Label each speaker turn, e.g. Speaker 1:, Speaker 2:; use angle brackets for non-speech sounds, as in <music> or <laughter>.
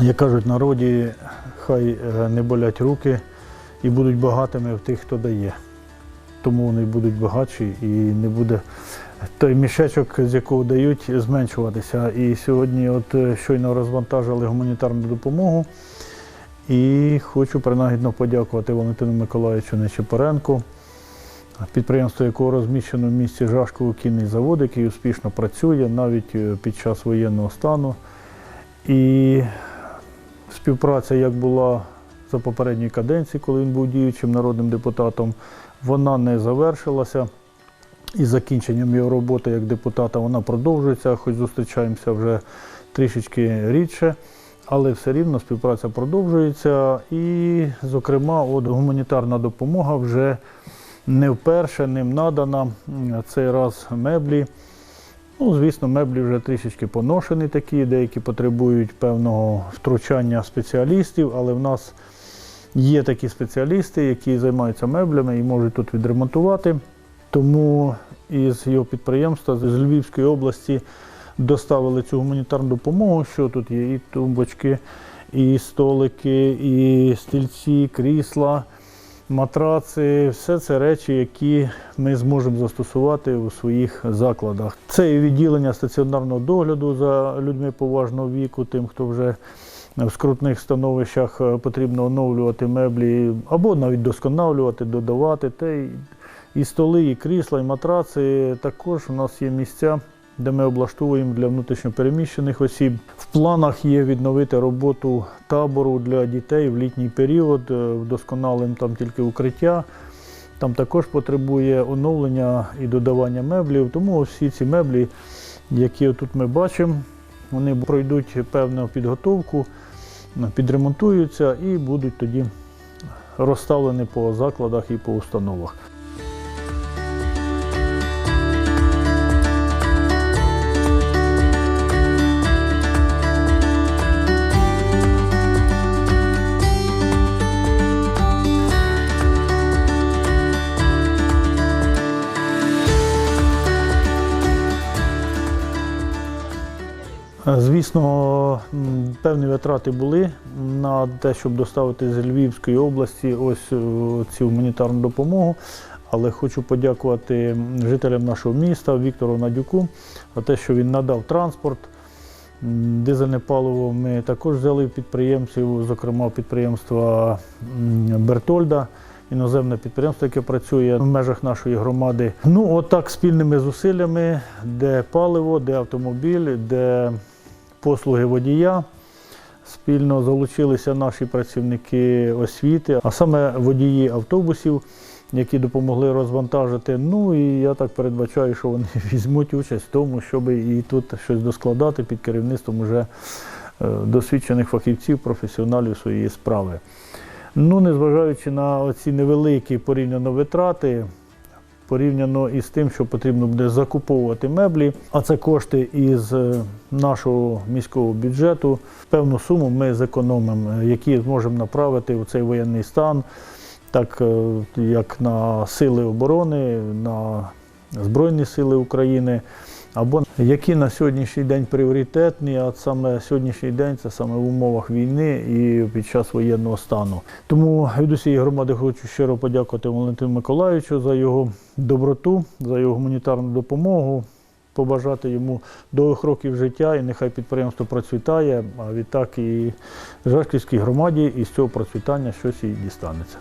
Speaker 1: Як кажуть, народі хай е, не болять руки і будуть багатими в тих, хто дає. Тому вони будуть багатші і не буде той мішечок, з якого дають, зменшуватися. І сьогодні от е, щойно розвантажили гуманітарну допомогу. І хочу принагідно подякувати Валентину Миколаївичу Нечипоренку, підприємство якого розміщено в місті Жашково кінний завод, який успішно працює навіть е, під час воєнного стану. І співпраця, як була за попередньої каденції, коли він був діючим народним депутатом, вона не завершилася. І закінченням його роботи як депутата вона продовжується, хоч зустрічаємося вже трішечки рідше, але все рівно співпраця продовжується. І, зокрема, от гуманітарна допомога вже не вперше ним надана. Цей раз меблі. Ну, звісно, меблі вже трішечки поношені такі, деякі потребують певного втручання спеціалістів, але в нас є такі спеціалісти, які займаються меблями і можуть тут відремонтувати. Тому із його підприємства з Львівської області доставили цю гуманітарну допомогу, що тут є і тумбочки, і столики, і стільці, крісла, матраци. Все це речі, які ми зможемо застосувати у своїх закладах. Це і відділення стаціонарного догляду за людьми поважного віку, тим, хто вже в скрутних становищах е, потрібно оновлювати меблі або навіть досконалювати, додавати. Й і столи, і крісла, і матраци. Також у нас є місця, де ми облаштовуємо для внутрішньопереміщених осіб. В планах є відновити роботу табору для дітей в літній період, е, вдосконалим там тільки укриття. Там також потребує оновлення і додавання меблів. Тому всі ці меблі, які тут ми бачимо, вони пройдуть певну підготовку, підремонтуються і будуть тоді розставлені по закладах і по установах. Звісно, певні витрати були на те, щоб доставити з Львівської області ось е, цю гуманітарну допомогу. Але хочу подякувати жителям нашого міста Віктору Надюку за те, що він надав транспорт. Дизельне паливо ми також взяли підприємців, зокрема підприємства Бертольда, іноземне підприємство, яке працює в межах нашої громади. Ну, отак спільними зусиллями, де паливо, де автомобіль, де послуги водія. Спільно залучилися наші працівники освіти, а саме водії автобусів, які допомогли розвантажити. Ну і я так передбачаю, що вони <laughs> візьмуть участь в тому, щоб і тут щось доскладати під керівництвом уже е, досвідчених фахівців, професіоналів своєї справи. Ну, незважаючи на ці невеликі порівняно витрати, порівняно із тим, що потрібно буде закуповувати меблі, а це кошти із е, нашого міського бюджету. Певну суму ми зекономимо, е, які зможемо направити у цей воєнний стан, так е, як на сили оборони, на Збройні Сили України. Або які на сьогоднішній день пріоритетні, а саме сьогоднішній день це саме в умовах війни і під час воєнного стану. Тому від усієї громади хочу щиро подякувати Валентину Миколаївичу за його доброту, за його гуманітарну допомогу, побажати йому довгих років життя і нехай підприємство процвітає, а відтак і Жашківській громаді із цього процвітання щось і дістанеться.